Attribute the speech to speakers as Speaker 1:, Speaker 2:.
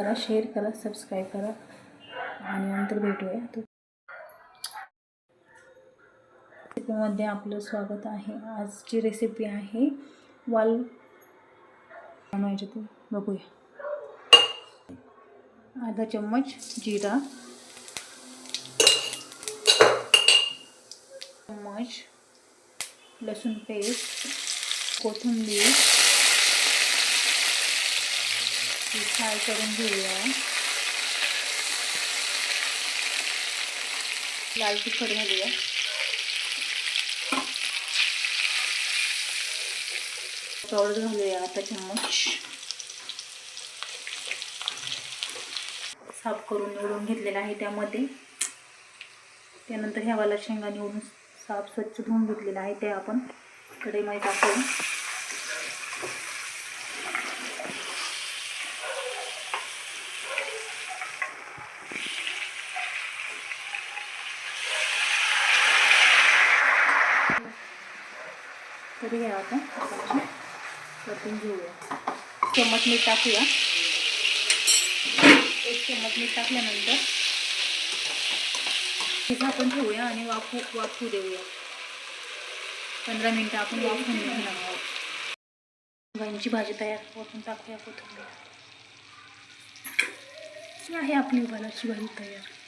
Speaker 1: करा शेअर करा सबस्क्राईब करा. आणि नंतर भेटूया. तो रेसिपीमध्ये आपलं स्वागत आहे. आजची रेसिपी आहे वाल बनवायची. ते बघूया. अर्धा चम्मच जिरा. चम्मच. लसूण पेस्ट. कोथिंबीर. ती फ्राय करून घेऊया. लाल तिखट घालूया. पावडर घालूया आता चम्मच. साफ करून निवडून घेतलेला आहे त्यामध्ये. त्यानंतर ह्या वाला शेंगा निवडून साफ स्वच्छ धुवून घेतलेला आहे ते आपण कढईमध्ये टाकून. तरी घ्या आपण परतून घेऊया. चम्मच मीठ टाकूया. एक चम्मच मीठ टाकल्यानंतर हे झाकून ठेवूया आणि वाफू वाफू देऊया. पंधरा मिनटं आपण वाफून घेणार आहोत. वाईनची भाजी तयार वरून टाकूया कोथिंबीर. आहे आपली वालाची भाजी तयार.